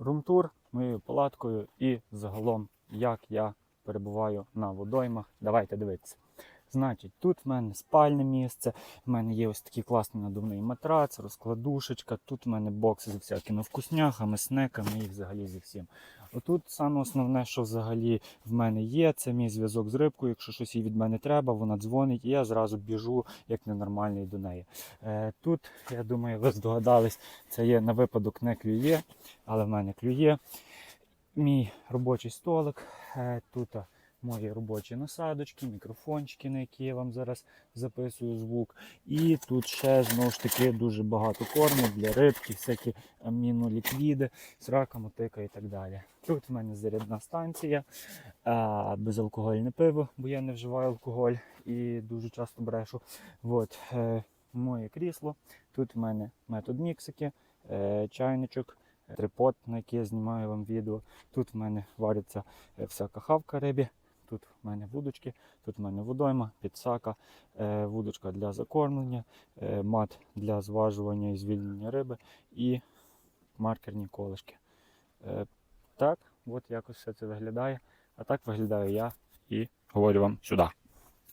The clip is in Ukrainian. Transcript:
румтур моєю палаткою і загалом, як я перебуваю на водоймах. Давайте дивитися. Значить, тут в мене спальне місце, в мене є ось такий класний надувний матрац, розкладушечка, тут в мене бокси з всякими вкусняхами, снеками і взагалі зі всім. Отут саме основне, що взагалі в мене є, це мій зв'язок з рибкою. Якщо щось їй від мене треба, вона дзвонить, і я зразу біжу як ненормальний до неї. Е, тут, я думаю, ви здогадались, це є на випадок не клює, але в мене клює. Мій робочий столик. Е, тут мої робочі насадочки, мікрофончики, на які я вам зараз записую звук. І тут ще знову ж таки дуже багато корму для рибки, всякі аміноліквіди, срака, мотика і так далі. Тут в мене зарядна станція, безалкогольне пиво, бо я не вживаю алкоголь і дуже часто брешу. От, е, моє крісло. Тут в мене метод міксики, е, чайничок, трипод, на який я знімаю вам відео. Тут в мене вариться е, всяка хавка рибі. Тут в мене вудочки, тут в мене водойма, підсака, е, вудочка для закормлення, е, мат для зважування і звільнення риби і маркерні колишки. Е, так, от якось все це виглядає. А так виглядаю я і говорю вам сюди.